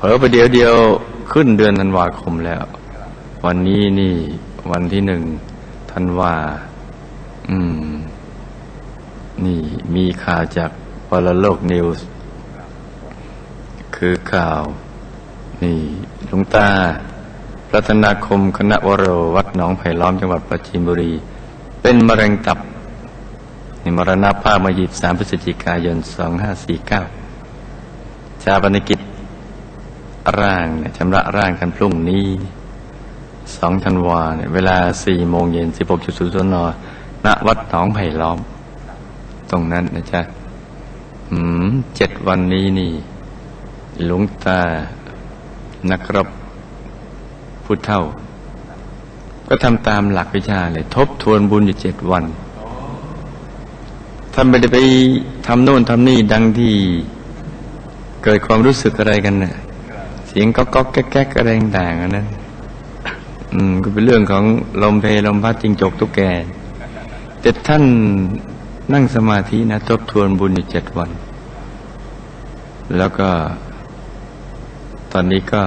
เผลอไปเดียวเดียวขึ้นเดือนธันวาคมแล้ว วันนี้นี่ วันที่หนึ่งธันวา อืม นี่มีข่าวจากปรโลกนิวส์คือข่าว นี่หลวงตารัตนาคมคณะวโรวัดหนองไผ่ล้อมจังหวัดปราจีนบุรี เป็นมะเร็งตับนี่มรณภาพมายิบสามพฤศจิกายนสองห้าสี่เก้าชาปนกิจ ร่างเนี่ยชำระร่างกันพรุ่งนี้สองธันวาเนี่ยเวลาสี่โมงเย็นสิบหกจุดศูนย์นณวัดหนองไผ่ล้อม ตรงนั้นนะจ๊ะอืมเจ็ดวันนี้นี่ หลวงตา นักรบผู้เท่า ก็ทำตามหลักวิชาเลย ทบทวนบุญอยู่เจ็ดวันท่านไม่ได้ไปทำโน่นทำนี่ดังที่ เกิดความรู้สึกอะไรกันเน่ะ เสียงก๊อกก๊อกแก๊กแก๊กอะไรต่างๆอันนั้นอืมก็เป็นเรื่องของลมเพลลมพัดจิงจกตุ๊กแกแต่ท่านนั่งสมาธินะทบทวนบุญอยู่เจ็ดวัน แล้วก็ ตอนนี้ก็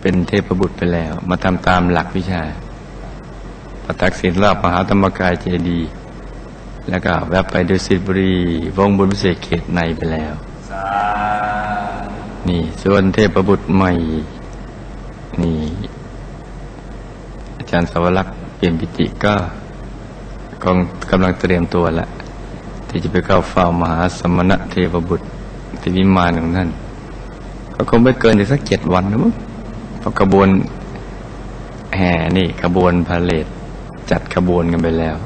เป็นเทพบุตรไปแล้ว มาทำตามหลักวิชาประทักษิณรอบมหาธรรมกายเจดีย์แล้วก็แวบไปดุสิบุรี วงบุญพิเศษเขตในไปแล้ว นี่ ส่วนเทพบุตรใหม่ นี่ อาจารย์สวรักษ์เปลี่ยนปิติก็กำลังกำลังเตรียมตัวแล้วที่จะไปเข้าเฝ้ามหาสมณะเทพบุตรที่วิมานของท่านก็คงไม่เกินอีกสักเจ็ดวันนะมั้งเพราะขบวนแห่นี่ขบวนพาเลทจัดขบวนกันไปแล้ว